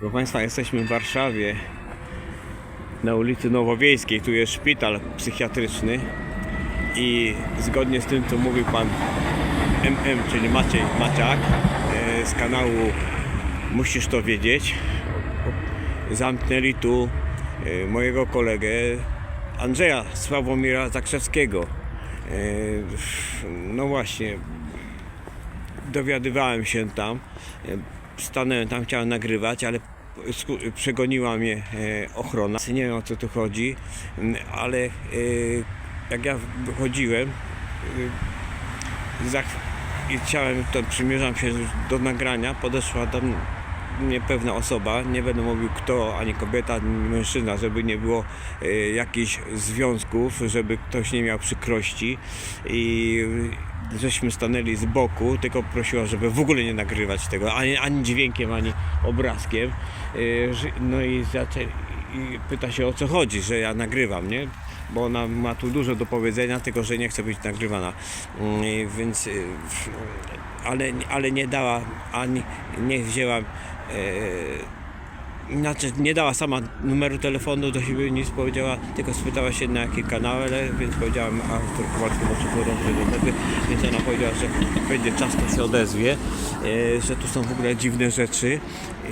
Proszę Państwa, jesteśmy w Warszawie na ulicy Nowowiejskiej. Tu jest szpital psychiatryczny i zgodnie z tym, co mówił pan MM, czyli Maciej Maciak e, z kanału Musisz to wiedzieć, zamknęli tu e, mojego kolegę Andrzeja Sławomira Zakrzewskiego. E, No właśnie, dowiadywałem się tam. Stanąłem tam, chciałem nagrywać, ale przegoniła mnie e, ochrona. Nie wiem o co tu chodzi, ale e, jak ja wychodziłem e, i chciałem, to przymierzam się do nagrania, podeszła do mnie pewna osoba, nie będę mówił kto, ani kobieta, ani mężczyzna, żeby nie było e, jakichś związków, żeby ktoś nie miał przykrości i żeśmy stanęli z boku, tylko prosiła, żeby w ogóle nie nagrywać tego, ani, ani dźwiękiem, ani obrazkiem. E, No i, zaczę, i pyta się o co chodzi, że ja nagrywam, nie? Bo ona ma tu dużo do powiedzenia, tylko że nie chce być nagrywana. Mm, Więc, e, ale, ale nie dała, ani nie wzięła znaczy nie dała sama numeru telefonu do siebie, nic powiedziała, tylko spytała się na jakie kanały, więc powiedziałem Artur Kowalski podłączyć do tego, więc ona powiedziała, że będzie czas, to się odezwie, e, że tu są w ogóle dziwne rzeczy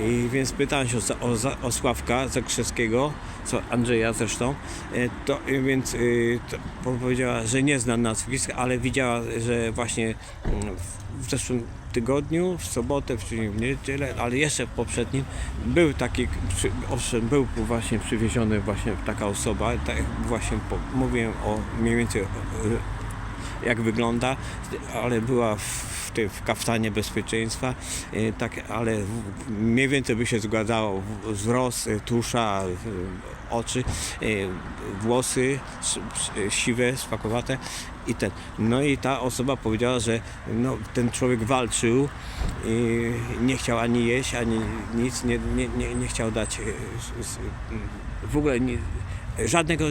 i więc pytałem się o, o, o Sławka Zakrzewskiego, co Andrzeja zresztą, e, to, więc e, to powiedziała, że nie zna nazwisk, ale widziała, że właśnie mm, w- zeszłym tygodniu, w sobotę, w niedzielę, ale jeszcze w poprzednim był taki, owszem, był właśnie przywieziony właśnie taka osoba, tak właśnie po, mówiłem o mniej więcej jak wygląda, ale była w, w w kaftanie bezpieczeństwa, e, tak, ale mniej więcej by się zgadzało wzrost, e, tusza, e, oczy, włosy siwe, spakowate i ten. No i ta osoba powiedziała, że no, ten człowiek walczył nie chciał ani jeść, ani nic, nie, nie, nie, nie chciał dać w ogóle nie, żadnego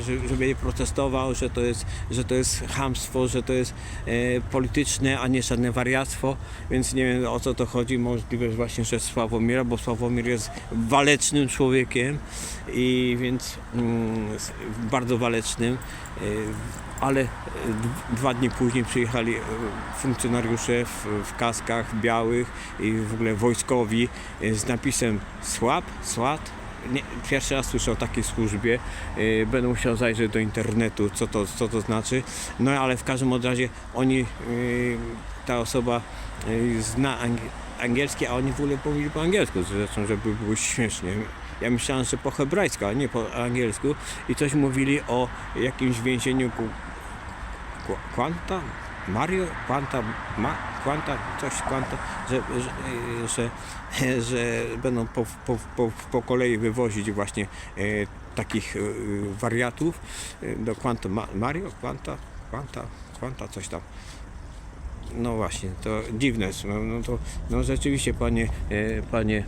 że- żeby nie protestował, że to jest, że to jest chamstwo, że to jest e, polityczne, a nie żadne wariactwo, więc nie wiem o co to chodzi. Możliwe właśnie, że Sławomira, bo Sławomir jest walecznym człowiekiem i więc mm, bardzo walecznym, e, ale dwa dni później przyjechali e, funkcjonariusze w, w kaskach białych i w ogóle wojskowi e, z napisem SWAP, SWAT, nie, pierwszy raz słyszę o takiej służbie. Yy, będę musiał zajrzeć do internetu, co to, co to znaczy. No ale w każdym razie oni, yy, ta osoba yy, zna angi- angielski, a oni w ogóle mówili po angielsku, zresztą, żeby było śmiesznie. Ja myślałem, że po hebrajsku, a nie po angielsku i coś mówili o jakimś więzieniu ku- ku-? Mario? Quanta? Ma, Quanta? Coś Quanta? Że, że, że, że będą po, po, po, po kolei wywozić właśnie e, takich e, wariatów e, do Quanta Ma, Mario? Quanta? Quanta? Quanta? Coś tam. No właśnie, to dziwne. No, to no rzeczywiście panie, e, panie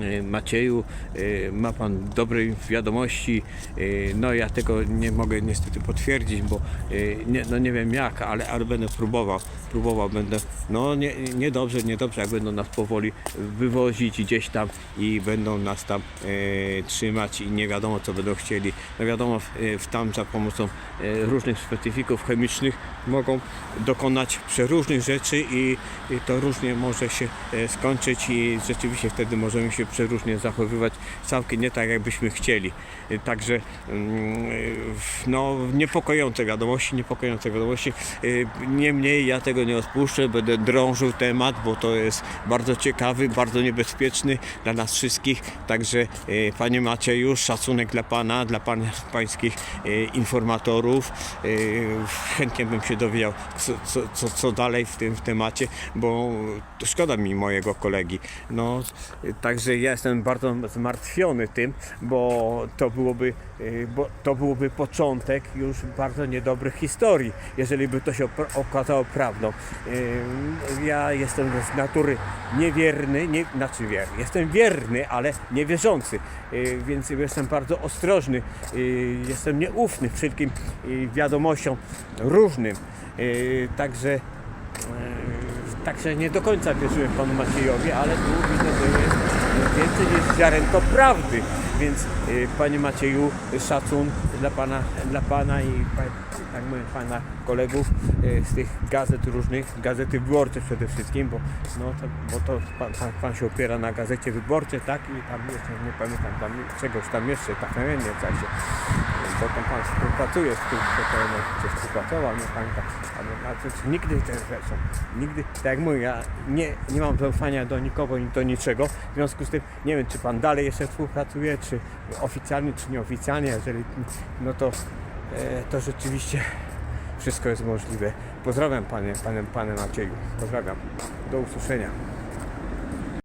e, Macieju, e, ma pan dobre wiadomości. No ja tego nie mogę niestety potwierdzić, bo nie, no nie wiem jak, ale, ale będę próbował. Próbował będę. No nie, niedobrze, jak będą nas powoli wywozić gdzieś tam i będą nas tam e, trzymać i nie wiadomo co będą chcieli. No wiadomo, w, w tam za pomocą różnych specyfików chemicznych mogą dokonać przeróżnych rzeczy i, i to różnie może się e, skończyć i rzeczywiście wtedy możemy się przeróżnie zachowywać całkiem nie tak jakbyśmy chcieli. E, Także mm, no, niepokojące wiadomości, niepokojące wiadomości. E, Niemniej ja tego nie odpuszczę, będę drążył temat, bo to jest bardzo ciekawy, bardzo niebezpieczny dla nas wszystkich. Także Panie Macieju, szacunek dla Pana, dla pan, Pańskich informatorów. Chętnie bym się dowiedział, co, co, co, co dalej w tym w temacie, bo szkoda mi mojego kolegi. No, także ja jestem bardzo zmartwiony tym, bo to byłoby, e, bo to byłoby początek już bardzo niedobrych historii, jeżeli by to się okazało prawdą. E, Ja jestem z natury niewierny, nie, znaczy wierny, jestem wierny, ale niewierzący, e, więc jestem bardzo ostrożny, jestem nieufny wszelkim wiadomościom różnym. Także Także nie do końca wierzyłem panu Maciejowi, ale tu widzę, że jest więcej niż ziarenko prawdy. Więc y, panie Macieju, szacun dla pana, dla pana i tak mówię, pana kolegów y, z tych gazet różnych, gazety wyborcze przede wszystkim, bo, no, to, bo to pan, pan, pan się opiera na gazecie wyborcze, tak? I tam jeszcze nie pamiętam tam czegoś tam jeszcze, tak nie się. Bo tam pan współpracuje z tym, czy współpracował, nie pamiętam. Ale ale nigdy te rzeczy, nigdy, tak jak mówię, ja nie, nie mam zaufania do nikogo i do niczego. W związku z tym nie wiem, czy pan dalej jeszcze współpracuje, czy oficjalnie, czy nieoficjalnie. Jeżeli no to, e, to rzeczywiście wszystko jest możliwe. Pozdrawiam panie, panie, panie Macieju. Pozdrawiam. Do usłyszenia.